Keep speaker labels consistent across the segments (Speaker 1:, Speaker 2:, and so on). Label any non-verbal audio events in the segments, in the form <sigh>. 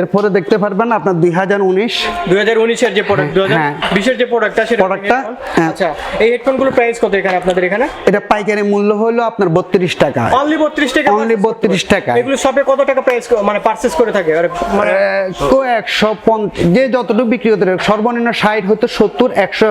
Speaker 1: এরপরে দেখতে পারবেন আপনার দুই হাজার উনিশ।
Speaker 2: দুই হাজার উনিশের যে প্রোডাক্ট হাজার
Speaker 1: হ্যাঁ।
Speaker 2: বিশের যে প্রোডাক্টটা সেটা headphone।
Speaker 1: হ্যাঁ।
Speaker 2: আচ্ছা এই হেডফোনগুলোর প্রাইস কত এখানে আপনাদের এখানে?
Speaker 1: এটা পাইকারি মূল্য হলো আপনার বত্রিশ টাকা।
Speaker 2: অনলি বত্রিশ টাকা
Speaker 1: অনলি বত্রিশ টাকা
Speaker 2: এগুলো শপে কত টাকা প্রাইস মানে পারচেস করে থাকে? মানে
Speaker 1: একশো যে যতটুকু বিক্রি করতে সর্বনিম্ন ষাট হয়তো সত্তর একশো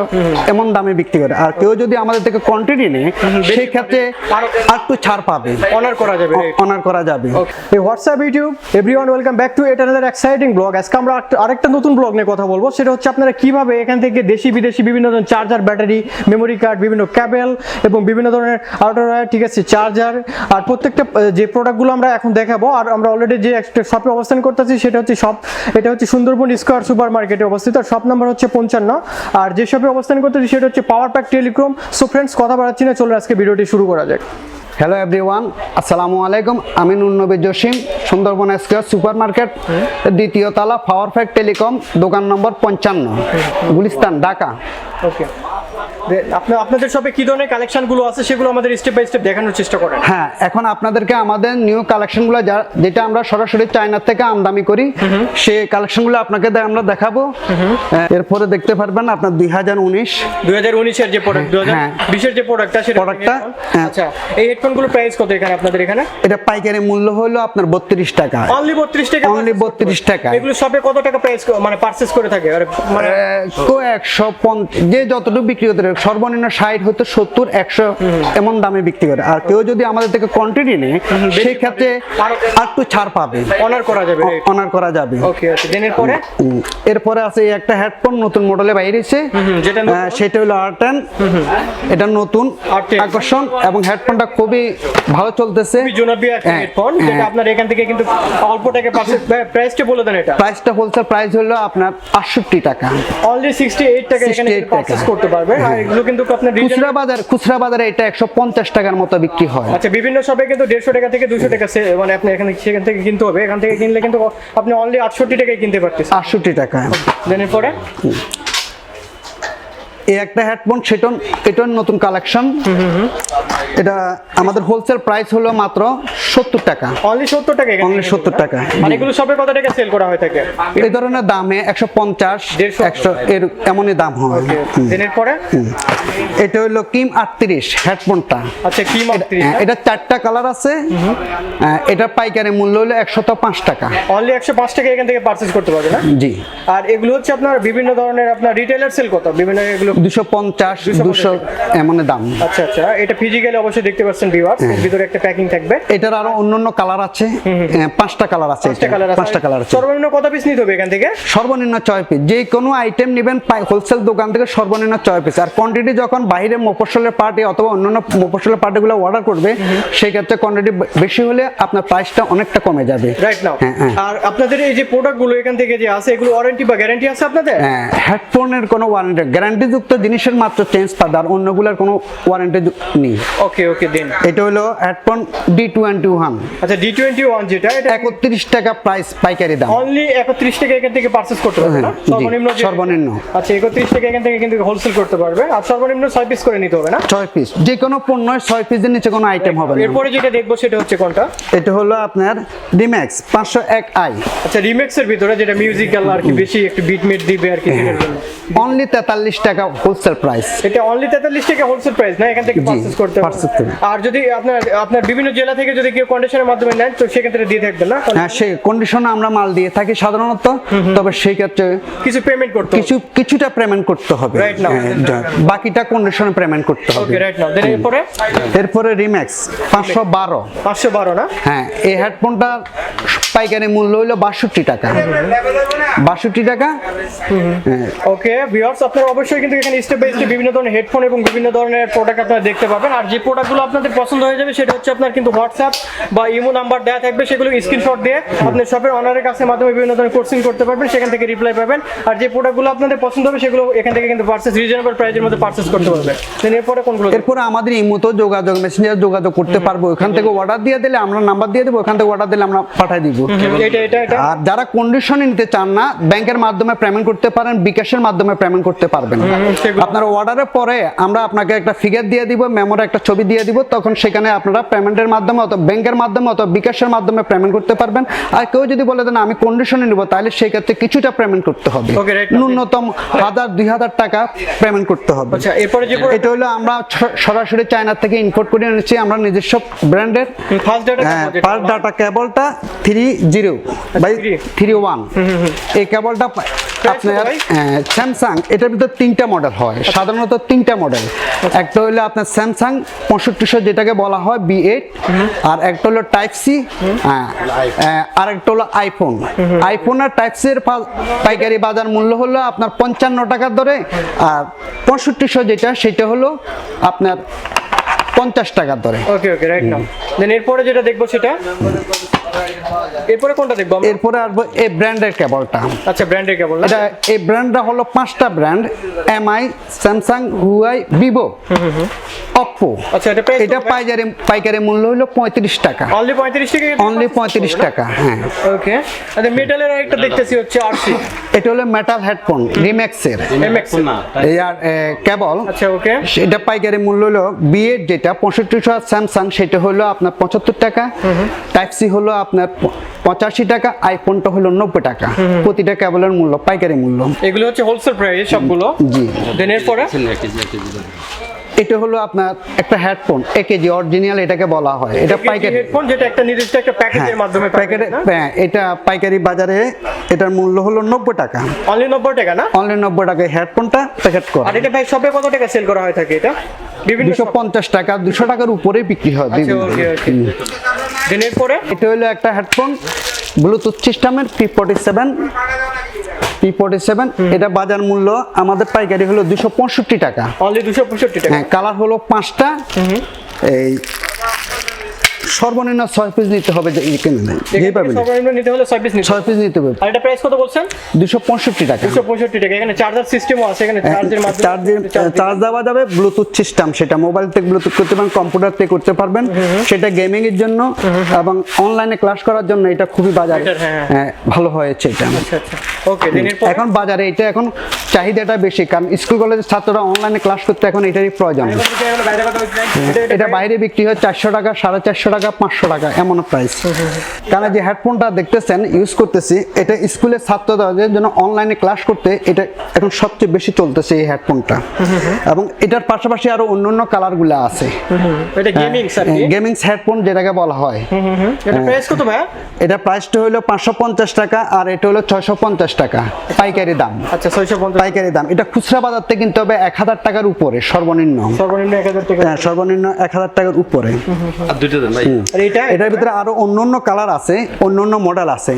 Speaker 1: এমন দামে বিক্রি করে। আর কেউ যদি আমাদের থেকে কোয়ান্টিটি নেয় সেই ক্ষেত্রে আর একটু ছাড় পাবে।
Speaker 2: অনার করা যাবে।
Speaker 1: অনার করা যাবে।
Speaker 2: এই WhatsApp YouTube everyone welcome back to at another exciting blog আজকে আমরা আরেকটা নতুন ব্লগ নিয়ে কথা বলব। সেটা হচ্ছে আপনারা কীভাবে এখান থেকে দেশি, বিদেশি বিভিন্ন ধরনের চার্জার ব্যাটারি মেমোরি কার্ড বিভিন্ন ক্যাবেল এবং বিভিন্ন ধরনের আউটারওয়্যার ঠিক আছে চার্জার আর প্রত্যেকটা যে প্রোডাক্টগুলো আমরা এখন দেখাবো আর আমরা অলরেডি যে একটা শপে অবস্থান করতেছি সেটা হচ্ছে শপ এটা হচ্ছে সুন্দরবন স্কোয়ার সুপার মার্কেটে অবস্থিত। আর শপ নাম্বার হচ্ছে পঞ্চান্ন আর যে শপে অবস্থান করতেছি সেটা হচ্ছে power pack telecom so friends কথা বাড়াচ্ছি না চলো আজকে ভিডিওটি শুরু করা যাক।
Speaker 1: হ্যালো এভরিওয়ান আসসালামু আলাইকুম আমি Nurnabi Jasim Sundarban square super market দ্বিতীয় তালা পাওয়ার ফ্যাক্ট টেলিকম দোকান নম্বর পঞ্চান্ন গুলিস্তান ঢাকা।
Speaker 2: ওকে আপনার আপনাদের শপে কি ধরনের কালেকশনগুলো আছে সেগুলো আমাদের স্টেপ বাই স্টেপ দেখানোর চেষ্টা করেন।
Speaker 1: হ্যাঁ এখন আপনাদেরকে আমাদের নিউ কালেকশনগুলো যা যেটা আমরা সরাসরি চায়না থেকে আমদানি করি সেই কালেকশনগুলো আপনাকে আমরা দেখাবো। এরপরে দেখতে পারবেন আপনার দুই হাজার উনিশ।
Speaker 2: দুই হাজার উনিশের যে প্রোডাক্ট হাজার
Speaker 1: হ্যাঁ।
Speaker 2: বিশের যে প্রোডাক্টটা সেটা
Speaker 1: Product-টা, হ্যাঁ।
Speaker 2: আচ্ছা এই হেডফোনগুলোর প্রাইস কত এখানে আপনাদের এখানে?
Speaker 1: এটা পাইকারি মূল্য হলো আপনার বত্রিশ টাকা।
Speaker 2: অনলি বত্রিশ টাকা
Speaker 1: Only 32 টাকা।
Speaker 2: এগুলো শপে কত টাকা প্রাইস মানে পারচেস করে থাকে? মানে
Speaker 1: তো একশো যে যতটুকু বিক্রি পারে, সর্বনিম্ন ষাট হয়তো সত্তর একশো এমন দামে বিক্রি করে। আর কেউ যদি আমাদের থেকে কোয়ান্টিটি নেয় সেই ক্ষেত্রে একটু ছাড় পাবে।
Speaker 2: অনার করা যাবে
Speaker 1: অনার করা যাবে।
Speaker 2: পরে
Speaker 1: এরপরে? আছে একটা হেডফোন নতুন মডেলে বাইরেছে।
Speaker 2: নতুন।
Speaker 1: সেটা হলো আর টেন এটা নতুন
Speaker 2: R10
Speaker 1: আকর্ষণ এবং হেডফোনটা খুবই ভালো চলতেছে। হ্যাঁ,
Speaker 2: হেডফোন যেটা
Speaker 1: হ্যাঁ।
Speaker 2: আপনার এখান থেকে কিন্তু অল্প টাকা <laughs> প্রাইসটা বলে দেন এটা।
Speaker 1: প্রাইসটা হোলসেল প্রাইস হলো আপনার আটষট্টি টাকা।
Speaker 2: অনলি সিক্সটি এইট টাকা এখানে
Speaker 1: 68 টাকা।
Speaker 2: করতে পারবে। আর
Speaker 1: হ্যাঁ।
Speaker 2: এগুলো কিন্তু আপনার
Speaker 1: খুচরা বাজার খুচরা বাজারে এটা একশো পঞ্চাশ টাকার মতো বিক্রি হয়।
Speaker 2: আচ্ছা বিভিন্ন শপে কিন্তু দেড়শো টাকা থেকে দুশো টাকা মানে আপনি এখানে সেখান থেকে কিনতে হবে। এখান থেকে কিনলে কিন্তু আপনি অনলি আটষট্টি টাকায় কিনতে পারতেছেন।
Speaker 1: আটষট্টি টাকা।
Speaker 2: দেনের পরে
Speaker 1: এই একটা হেডফোন সেটা এটার নতুন কালেকশন এটা আমাদের হোলসেল প্রাইস হলো মাত্র সত্তর টাকা।
Speaker 2: অনলি সত্তর টাকা কিনতে।
Speaker 1: 70 টাকা।
Speaker 2: হ্যাঁ? আর এগুলো শপে কত টাকা সেল করা হয়ে থাকে?
Speaker 1: এই ধরনের দামে একশো পঞ্চাশ
Speaker 2: 150
Speaker 1: একশো এর এমনই দাম হয়।
Speaker 2: দিনের পরে
Speaker 1: এটা হলো কিম আটত্রিশ হেডফোনটা।
Speaker 2: আচ্ছা কি মাত্রি
Speaker 1: হ্যাঁ, এটা চারটা কালার আছে। হ্যাঁ, এটা পাইকারি মূল্য হলো একশত পাঁচ টাকা।
Speaker 2: অনলি একশো পাঁচ টাকা এখান থেকে পারচেস করতে পারবে না?
Speaker 1: জি।
Speaker 2: আর এগুলো হচ্ছে আপনার বিভিন্ন ধরনের আপনার রিটেলার সেল কত? বিভিন্ন এগুলো
Speaker 1: দুশো পঞ্চাশ
Speaker 2: 250
Speaker 1: দুশো এমন দাম।
Speaker 2: আচ্ছা আচ্ছা। এটা ফিজিক্যালি অবশ্যই দেখতে পাচ্ছেন ভিউয়ার্স এর ভিতরে একটা প্যাকিং থাকবে।
Speaker 1: এটার আরও অন্যান্য কালার আছে। হ্যাঁ, পাঁচটা কালার আছে
Speaker 2: পাঁচটা কালার আছে।
Speaker 1: পাঁচটা কালার আছে।
Speaker 2: সর্বনিম্ন কত পিস নিতে হবে এখান থেকে?
Speaker 1: সর্বনিম্ন ছয় পিস যে কোনো আইটেম নেবেন হোলসেল দোকান থেকে সর্বনিম্ন ছয় পিস আর কোয়ান্টিটি যখন বাইরে মফসলের পার্টি অথবা অন্যান্য মফসলের পার্টিগুলো অর্ডার করবে সেই ক্ষেত্রে কোয়ান্টিটি বেশি হলে আপনার প্রাইসটা অনেকটা কমে যাবে।
Speaker 2: রাইট নাও
Speaker 1: হ্যাঁ, হ্যাঁ।
Speaker 2: আর আপনাদের এই যে প্রোডাক্টগুলো এখান থেকে যে আছে এগুলো ওয়ারেন্টি বা গ্যারান্টি আছে আপনাদের?
Speaker 1: হ্যাঁ হেডফোনের কোনো ওয়ারেন্টি গ্যারান্টিযুক্ত জিনিসের মাত্র চেঞ্জ পাবে আর অন্যগুলোর কোনো ওয়ারেন্টি নেই।
Speaker 2: ওকে ওকে দিন
Speaker 1: এটা হলো হেডফোন ডি টোয়েন্টি ওয়ান।
Speaker 2: আচ্ছা ডি টোয়েন্টি ওয়ান যেটা এটা
Speaker 1: একত্রিশ টাকা প্রাইস পাইকারি দাম।
Speaker 2: অনলি একত্রিশ টাকা এখান থেকে পারচেস করতে পারবে না?
Speaker 1: হ্যাঁ,
Speaker 2: সর্বনিম্ন
Speaker 1: সর্বনিম্ন।
Speaker 2: আচ্ছা একত্রিশ টাকা এখান থেকে কিন্তু হোলসেল করতে পারবে আর সর্বনিম্ন ছয় পিস করে নিতে হবে না?
Speaker 1: ছয় পিস যে কোনো পণ্য ছয় পিসের নিচে কোনো আইটেম হবে না।
Speaker 2: এরপরে যেটা দেখব সেটা হচ্ছে কোনটা?
Speaker 1: এটা হলো আপনার ডিম্যাক্স পাঁচশো এক আই।
Speaker 2: আচ্ছা রিমেক্সের ভিতরে যেটা মিউজিক্যাল আর কি বেশি একটু বিট মিট দিবে আর কি
Speaker 1: অনলি তেতাল্লিশ টাকা হোলসেল প্রাইস
Speaker 2: এটা অনলি তেতাল্লিশ টাকা হোলসেল প্রাইস না? এখান থেকে পারচেস করতে পারবে আর যদি আপনার আপনার বিভিন্ন জেলা থেকে যদি কেউ কন্ডিশনের মাধ্যমে নেন তো সেক্ষেত্রে দিয়ে থাকবেন না?
Speaker 1: হ্যাঁ সেই কন্ডিশনে আমরা মাল দিয়ে থাকি সাধারণত তবে সেই ক্ষেত্রে
Speaker 2: কিছু পেমেন্ট করতে
Speaker 1: কিছু কিছুটা পেমেন্ট করতে হবে।
Speaker 2: রাইট.
Speaker 1: হ্যাঁ, বাকিটা কন্ডিশনে পেমেন্ট করতে হবে।
Speaker 2: ওকে রাইট নাও দেন এরপরে?
Speaker 1: এরপরে রিম্যাক্স পাঁচশো বারো।
Speaker 2: পাঁচশো বারো না?
Speaker 1: হ্যাঁ এই হেডফোনটা পাইকারি মূল্য হলো বাষট্টি টাকা। বাষট্টি টাকা? হ্যাঁ,
Speaker 2: ওকে ভিউয়ার্স আপনারা অবশ্যই কিন্তু এখানে স্টেপ বাই স্টেপ বিভিন্ন ধরনের হেডফোন এবং বিভিন্ন ধরনের প্রোডাক্ট আপনারা দেখতে পাবেন। আর যে প্রোডাক্টগুলো আপনাদের পছন্দ হয়ে যাবে সেটা হচ্ছে আপনার কিন্তু হোয়াটসঅ্যাপ বা ইমো নাম্বার দেওয়া থাকবে সেগুলো স্ক্রিনশট দিয়ে আপনি শপের অনারের কাছে মাধ্যমে বিভিন্ন ধরনের কোর্সিং করতে পারবেন সেখান থেকে রিপ্লাই পাবেন। আর যে প্রোডাক্টগুলো আপনাদের পছন্দ হবে সেগুলো এখান থেকে কিন্তু পার্সেস রিজনেবল প্রাইসের মধ্যে পার্সেস করতে পারবেন। দেন এরপরে কোনগুলো
Speaker 1: এরপরে আমাদের এই মতো যোগাযোগ মেসেঞ্জার যোগাযোগ করতে পারব। ওখান থেকে অর্ডার দিয়ে দিলে আমরা নাম্বার দিয়ে দেবো ওখান থেকে অর্ডার দিলে আমরা পাঠিয়ে দিব।
Speaker 2: এটা এটা
Speaker 1: আর যারা কন্ডিশনে নিতে চান না ব্যাংকের মাধ্যমে পেমেন্ট করতে পারেন বিকাশের মাধ্যমে পেমেন্ট করতে পারবেন। আপনার অর্ডারের পরে আমরা আপনাকে একটা ফিগার দিয়ে দিব মেমোর একটা ছবি দিয়ে দিব তখন সেখানে আপনারা পেমেন্টের মাধ্যমে অথবা ব্যাংকের মাধ্যমে অথবা বিকাশের মাধ্যমে পেমেন্ট করতে পারবেন। আর কেউ যদি বলে দেন আমি কন্ডিশনে নিব তাহলে সেই ক্ষেত্রে কিছুটা পেমেন্ট করতে হবে. ন্যূনতম হাজার দুই হাজার টাকা পেমেন্ট করতে হবে।
Speaker 2: আচ্ছা
Speaker 1: এটা হলো আমরা সরাসরি চায়না থেকে ইম্পোর্ট করে এনেছি আমরা নিজস্ব ব্র্যান্ডের
Speaker 2: ফার্স্ট ডাটা
Speaker 1: কেবলটা three zero by three one এই কেবলটা আপনার স্যামসাং এটার ভিতরে তিনটা মডেল হয়। সাধারণত তিনটা মডেল একটা হলো আপনার স্যামসাং পঁয়ষট্টিশো যেটাকে বলা হয় বি এইট আর একটা হলো টাইপ সি আর একটা হলো আইফোন আইফোন আর টাইপ সি এর পাইকারি বাজার মূল্য হলো আপনার পঞ্চান্ন টাকার দরে আর পঁয়ষট্টিশো যেটা সেটা হলো আপনার পঞ্চাশ টাকার দরে।
Speaker 2: ওকে ওকে রাইট নাও দেন এরপরে যেটা দেখব সেটা? এরপরে কোনটা দেখব
Speaker 1: এরপরে আসব এই ব্র্যান্ডের কেবলটা
Speaker 2: আচ্ছা ব্র্যান্ডের কেবল
Speaker 1: এটা এই ব্র্যান্ডটা হলো পাঁচটা brand Mi Samsung Huawei Vivo Oppo
Speaker 2: আচ্ছা এটা
Speaker 1: এটা পাইকারি পাইকারি মূল্য হলো পঁয়ত্রিশ টাকা।
Speaker 2: অনলি 35 টাকা
Speaker 1: অনলি পঁয়ত্রিশ টাকা হ্যাঁ।
Speaker 2: ওকে আচ্ছা মেটালের আরেকটা দেখতেছি হচ্ছে আরসি
Speaker 1: এটা হলো মেটাল হেডফোন রিম্যাক্সের
Speaker 2: এমএক্স
Speaker 1: এই আর কেবল
Speaker 2: আচ্ছা ওকে
Speaker 1: সেটা পাইকারি মূল্য হলো বিএড যেটা পঁয়ষট্টিশো স্যামসাং সেটা হলো আপনার পঁচাত্তর টাকা। টাইপ সি হলো আপনার প- পঁচাশি টাকা আইফোনটা হলো নব্বই টাকা। প্রতিটা কেবলের মূল্য পাইকারি মূল্য।
Speaker 2: এগুলো হচ্ছে হোলসেল প্রাইস সবগুলো?
Speaker 1: জি।
Speaker 2: দেন এরপরে?
Speaker 1: এটা হলো আপনার একটা হেডফোন একেজি অরিজিনাল এটাকে বলা হয়। এটা পাইকারি।
Speaker 2: হেডফোন যেটা একটা নির্দিষ্ট একটা প্যাকেজের মাধ্যমে
Speaker 1: প্যাকেটে হ্যাঁ, এটা পাইকারি বাজারে এটার মূল্য হলো নব্বই টাকা।
Speaker 2: অনলি 90 টাকা না?
Speaker 1: অনলি নব্বই টাকায় হেডফোনটা প্যাকেট করা।
Speaker 2: আর এটা ভাই শপে কত টাকা সেল করা হয় থাকে এটা? বিভিন্ন
Speaker 1: দুশো পঞ্চাশ টাকা দুশো টাকার উপরেই বিক্রি হয়
Speaker 2: আচ্ছা
Speaker 1: বিভিন্ন।
Speaker 2: ওকে ওকে
Speaker 1: হুম।
Speaker 2: দেন
Speaker 1: এটা হলো একটা হেডফোন ব্লুটুথ সিস্টেমের P forty seven P forty seven এটা বাজার মূল্য আমাদের পাইকারি হলো দুশো পঁয়ষট্টি টাকা।
Speaker 2: অনলি 265 টাকা।
Speaker 1: হ্যাঁ কালার হলো পাঁচটা। এই সর্বনিম্ন ছয় পিস নিতে হবে যে এখানে নেই যেভাবে নেই।
Speaker 2: সর্বনিম্ন নিতে হলে 6 পিস নিতে
Speaker 1: ছয় পিস নিতে হবে।
Speaker 2: আর এটা প্রাইস কত বলছেন?
Speaker 1: দুশো পঁয়ষট্টি টাকা।
Speaker 2: 265 টাকা। এখানে চার্জার সিস্টেমও আছে এখানে চার্জের মাধ্যমে
Speaker 1: চার্জের চার্জ দেওয়া যাবে ব্লুটুথ সিস্টেম সেটা মোবাইল থেকে ব্লুটুথ করতে পারেন কম্পিউটার থেকে করতে পারবেন। সেটা গেমিং এর জন্য এবং অনলাইনে ক্লাস করার জন্য এটা খুবই বাজারে
Speaker 2: হ্যাঁ,
Speaker 1: হ্যাঁ, ভালো হয়েছে এটা।
Speaker 2: আচ্ছা আচ্ছা। ওকে
Speaker 1: এখন বাজারে এটা এখন চাহিদাটা বেশি কারণ স্কুল কলেজের ছাত্ররা অনলাইনে ক্লাস করতে এখন এটারই প্রয়োজন। এটা বাইরে বিক্রি হয় চারশো টাকা সাড়ে চারশো টাকা পাঁচশো টাকা এমন প্রাইস কারণ যে হেডফোনটা দেখতেছেন ইউজ করতেছি এটা স্কুলের ছাত্রদের জন্য অনলাইনে ক্লাস করতে এটা এখন সবচেয়ে বেশি চলতেছে এই হেডফোনটা এবং এটার পাশাপাশি আরও অন্য অন্য কালারগুলো আছে।
Speaker 2: এটা গেমিং
Speaker 1: গেমিং হেডফোন যেটাকে বলা হয়।
Speaker 2: এটা প্রাইস কত ভাই
Speaker 1: এটা প্রাইসটা হলো পাঁচশো পঞ্চাশ টাকা আর এটা হলো ছয়শো পঞ্চাশ টাকা পাইকারি দাম।
Speaker 2: আচ্ছা 650
Speaker 1: পাইকারি দাম। এটা খুচরা বাজার থেকে কিনতে হবে এক হাজার টাকার উপরে সর্বনিম্ন।
Speaker 2: সর্বনিম্ন 1000 টাকা
Speaker 1: হ্যাঁ, সর্বনিম্ন এক হাজার টাকার উপরে।
Speaker 3: আর দুইটা দেন ভাই।
Speaker 2: আর এটা
Speaker 1: এটার ভিতরে আরও অন্য অন্য কালার আছে অন্য অন্য মডেল আছে।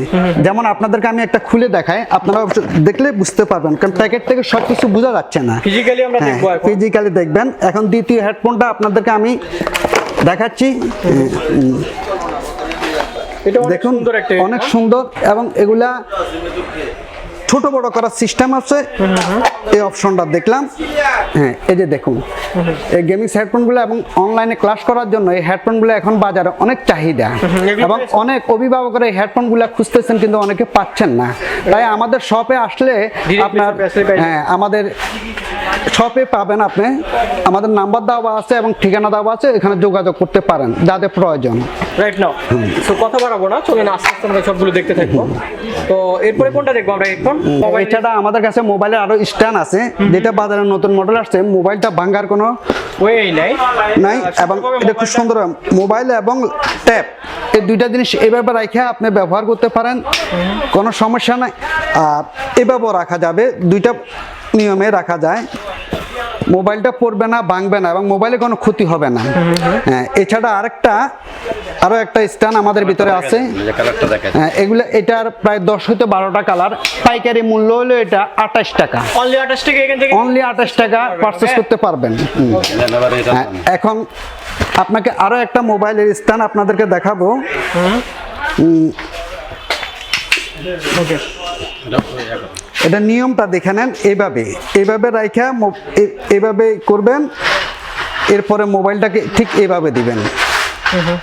Speaker 1: যেমন আপনাদেরকে আমি একটা খুলে দেখাই আপনারা দেখলে বুঝতে পারবেন কারণ প্যাকেট থেকে সবকিছু বোঝা যাচ্ছে না।
Speaker 2: ফিজিক্যালি আমরা
Speaker 1: হ্যাঁ
Speaker 2: দেখব
Speaker 1: ফিজিক্যালি দেখবেন। এখন দ্বিতীয় হেডফোনটা আপনাদেরকে আমি দেখাচ্ছি। দেখুন
Speaker 2: সুন্দর একটা
Speaker 1: অনেক সুন্দর এবং এগুলা ছোট বড় করার সিস্টেম আছে। এই অপশনটা দেখলাম। হ্যাঁ এই যে দেখুন। এই গেমিং হেডফোনগুলো এবং অনলাইনে ক্লাস করার জন্য এই হেডফোনগুলো এখন বাজারে অনেক চাহিদা। এবং অনেক অভিভাবকরা এই হেডফোনগুলো খুঁজতেছেন কিন্তু অনেকে পাচ্ছেন না। তাই আমাদের শপে আসলে আপনার হ্যাঁ আমাদের শপে পাবেন আপনি। আমাদের নাম্বার দেওয়া আছে এবং ঠিকানা দেওয়া আছে এখানে যোগাযোগ করতে পারেন যাদের প্রয়োজন।
Speaker 2: রাইট নাও সো কথা বাড়াবো না চলেন আস্তে আস্তে আমরা সবগুলো দেখতে থাকব। তো এরপরে কোনটা দেখব আমরা মোবাইল
Speaker 1: এছাড়া আমাদের কাছে মোবাইলের আরও স্ট্যান্ড আছে যেটা বাজারে নতুন মডেল আসছে মোবাইলটা ভাঙ্গার কোনো
Speaker 2: ওয়ে নাই।
Speaker 1: নাই এবং এটা খুব সুন্দর মোবাইল এবং ট্যাব এই দুইটা জিনিস এইভাবে রেখে আপনি ব্যবহার করতে পারেন কোনো সমস্যা নাই। আর এভাবেও রাখা যাবে দুইটা নিয়মে রাখা যায়। মোবাইলটা পড়বে না ভাঙবে না এবং মোবাইলে কোনো ক্ষতি হবে না। হ্যাঁ এছাড়া আরেকটা আরও একটা স্ট্যান্ড আমাদের ভিতরে আছে। হ্যাঁ, এগুলো এটার প্রায় দশ হইতে বারোটা কালার। পাইকারি মূল্য হলো এটা আঠাশ টাকা।
Speaker 2: অনলি 28 টাকা
Speaker 1: অনলি আঠাশ টাকা পারচেস করতে পারবেন। হ্যাঁ, এখন আপনাকে আরও একটা মোবাইলের স্ট্যান্ড আপনাদেরকে দেখাবো।
Speaker 2: ওকে
Speaker 1: এটা নিয়মটা দেখে নেন, এভাবে এভাবে রাইখা এভাবে করবেন, এরপরে মোবাইলটাকে ঠিক এভাবে দিবেন হুম।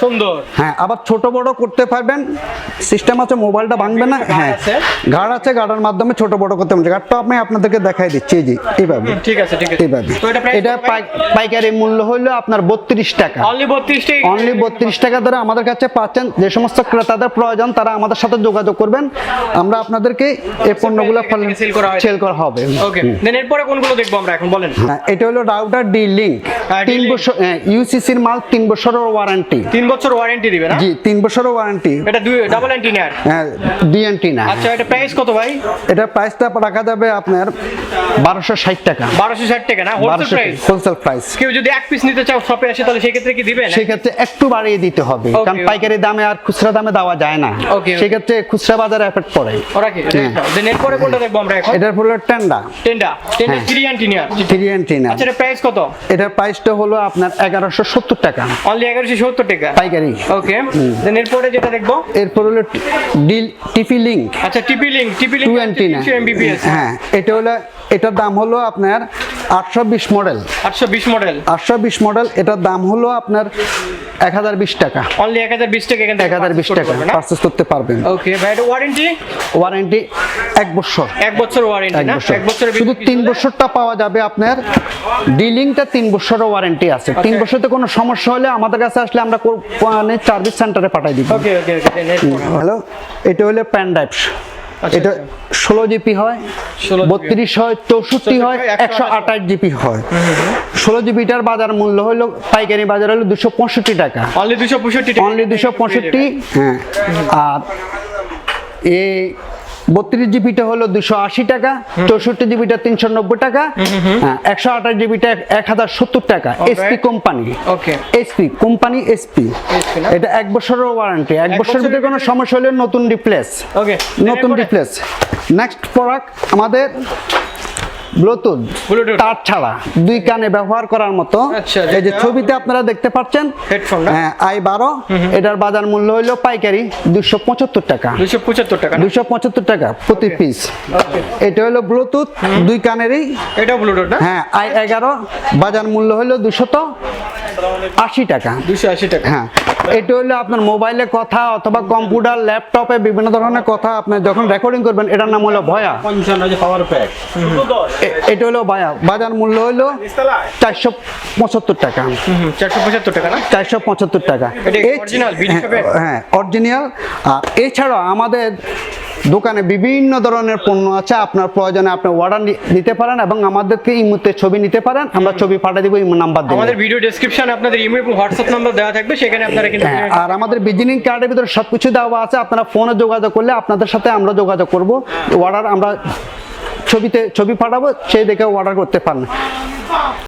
Speaker 2: সুন্দর।
Speaker 1: হ্যাঁ আবার ছোট বড় করতে পারবেন। সিস্টেম আছে মোবাইলটা ভাঙবে না। হ্যাঁ? গার্ড আছে গার্ডের মাধ্যমে ছোট বড় করতে পারবেন। গার্ডটা আমি আপনাদেরকে দেখাই দিচ্ছি যে এইভাবে।
Speaker 2: ঠিক আছে ঠিক আছে।
Speaker 1: এইভাবে।
Speaker 2: এটা
Speaker 1: পাই- পাইকারি মূল্য হলো আপনার বত্রিশ টাকা।
Speaker 2: অনলি 32 টাকা
Speaker 1: অনলি বত্রিশ টাকা ধরে আমাদের কাছে পাচ্ছেন। যে সমস্ত ক্রেতাদের প্রয়োজন তারা আমাদের সাথে যোগাযোগ করবেন। আমরা আপনাদেরকে এই পণ্যগুলো
Speaker 2: হয়।
Speaker 1: সেল করা হবে।
Speaker 2: ওকে দেন এরপরে কোনগুলো দেখব আমরা এখন বলেন।
Speaker 1: হ্যাঁ, এটা হলো রাউটার ডি
Speaker 2: হ্যাঁ,
Speaker 1: তিন। বছর ইউসিসির মাল তিন বছরের ওয়ারেন্টি
Speaker 2: তিন বছর ওয়ারেন্টি
Speaker 1: জি তিন বছরের ওয়ারেন্টি
Speaker 2: এটা দুই ডাবল অ্যান্টিনার
Speaker 1: হ্যাঁ না
Speaker 2: আচ্ছা এটা প্রাইস কত ভাই?
Speaker 1: এটা প্রাইসটা রাখা যাবে আপনার বারোশো ষাট টাকা।
Speaker 2: বারোশো ষাট টাকা না? হোলসেল প্রাইস
Speaker 1: হোলসেল প্রাইস
Speaker 2: কেউ যদি এক পিস নিতে চাও শপে আসে তাহলে সেক্ষেত্রে কি দিবেন
Speaker 1: সেক্ষেত্রে একটু বাড়িয়ে দিতে হবে কারণ পাইকারি দামে আর খুচরা দামে দেওয়া যায় না।
Speaker 2: Okay.
Speaker 1: সেক্ষেত্রে খুচরা বাজারে এফেক্ট পড়ে।
Speaker 2: ওরা কি। দেন এরপরে কোনটা দেখব আমরা এখন?
Speaker 1: এটার হলো টেন্ডা
Speaker 2: টেন্ডা টেন্ডা
Speaker 1: অ্যান্টিনা
Speaker 2: আচ্ছা এটা প্রাইস কত?
Speaker 1: এটার প্রাইসটা হলো আপনার এগারোশো সত্তর টাকা।
Speaker 2: অনলি এগারোশো সত্তর টাকা।
Speaker 1: পাইকারি।
Speaker 2: ওকে দেন এরপরে যেটা দেখব?
Speaker 1: এরপর হলো ডিল টিপি লিঙ্ক
Speaker 2: আচ্ছা TP link TP link
Speaker 1: two
Speaker 2: Mbps
Speaker 1: হ্যাঁ এটা হলো এটার দাম হলো আপনার আটশো বিশ মডেল
Speaker 2: আটশো বিশ মডেল
Speaker 1: আটশো বিশ মডেল এটার দাম হলো আপনার এক হাজার বিশ টাকা।
Speaker 2: অনলি এক হাজার বিশ টাকা এখান থেকে
Speaker 1: এক হাজার বিশ টাকা পারচেস করতে পারবেন।
Speaker 2: ওকে ভাই এটা ওয়ারেন্টি
Speaker 1: ওয়ারেন্টি এক বছর।
Speaker 2: এক বছর ওয়ারেন্টি না? এক বছরের
Speaker 1: শুধু
Speaker 2: ভিতরে
Speaker 1: তিন
Speaker 2: কিছু
Speaker 1: বছরটা পাওয়া যাবে আপনার ডিলিংটা তিন বছরের ওয়ারেন্টি আছে। তিন. বছরতে কোনো সমস্যা হলে আমাদের কাছে আসলে আমরা কো- মানে সার্ভিস সেন্টারে পাঠাই দিব।
Speaker 2: ওকে ওকে ওকে
Speaker 1: হ্যালো এটা হলো প্যান ড্রাইভ
Speaker 2: আচ্ছা,
Speaker 1: এটা ষোলো জিপি হয়
Speaker 2: 16
Speaker 1: বত্রিশ হয় চৌষট্টি হয় একশো আঠাশ। জিপি হয়। ষোলো জিবিটার বাজার মূল্য হলো পাইকারি বাজার হলো দুশো পঁয়ষট্টি টাকা।
Speaker 2: অনলি দুশো পঁয়ষট্টি টাকা।
Speaker 1: অনলি দুশো পঁয়ষট্টি হ্যাঁ। আর এই বত্রিশ জিবিটা হলো দুশো আশি টাকা চৌষট্টি জিবিটা তিনশো নব্বই টাকা হ্যাঁ একশো আঠাশ জিবিটা এক হাজার সত্তর টাকা SP company
Speaker 2: okay
Speaker 1: SP company SP এটা এক বছরের ওয়ারেন্টি এক বছরের ভিতরে কোনো সমস্যা হলে নতুন রিপ্লেস
Speaker 2: ওকে
Speaker 1: নতুন রিপ্লেস নেক্সট প্রোডাক্ট আমাদের ব্লুটুথ। তার ছাড়া দুই কানে ব্যবহার করার মতো।
Speaker 2: আচ্ছা,
Speaker 1: এই যে ছবিতে আপনারা দেখতে পাচ্ছেন
Speaker 2: হেডফোন
Speaker 1: হ্যাঁ আই বারো। এটার বাজার মূল্য হইল পাইকারি দুশো পঁচাত্তর টাকা।
Speaker 2: দুশো পঁচাত্তর টাকা
Speaker 1: দুশো পঁচাত্তর টাকা প্রতি পিস এটা হলো ব্লুটুথ দুই কানেরই।
Speaker 2: এটা ব্লুটুথ
Speaker 1: হ্যাঁ আই এগারো। বাজার মূল্য হলো দুশত আশি টাকা।
Speaker 2: দুশো আশি টাকা।
Speaker 1: হ্যাঁ এটা হলো আপনার মোবাইলে কথা অথবা কম্পিউটার ল্যাপটপে বিভিন্ন ধরনের কথা আপনি যখন রেকর্ডিং করবেন এটার নাম হলো ভয়া।
Speaker 3: পাওয়ার প্যাক
Speaker 1: এ- এটা হলো বাজার। মূল্য হলো চারশো পঁচাত্তর টাকা।
Speaker 2: চারশো পঁচাত্তর টাকা না?
Speaker 1: চারশো পঁচাত্তর টাকা। এই-? হ্যাঁ অরিজিনাল আর এছাড়াও আমাদের দোকানে বিভিন্ন ধরনের পণ্য আছে। আপনার প্রয়োজনে আপনি অর্ডার নিতে পারেন এবং আমাদেরকে এই মুহূর্তে ছবি নিতে পারেন। আমরা ছবি পাঠিয়ে দিব ইমো নাম্বার দিয়ে।
Speaker 2: আমাদের ভিডিও ডেসক্রিপশনে আপনাদের ইমেল এবং হোয়াটসঅ্যাপ নাম্বার দেওয়া থাকবে। সেখানে আপনারা কিন্তু
Speaker 1: হ্যাঁ, আর আমাদের ভিজিটিং কার্ডের ভিতরে সবকিছু দেওয়া আছে। আপনারা ফোনে যোগাযোগ করলে আপনাদের সাথে আমরা যোগাযোগ করব। অর্ডার আমরা ছবিতে ছবি পাঠাবো সেই দেখে অর্ডার করতে পারেন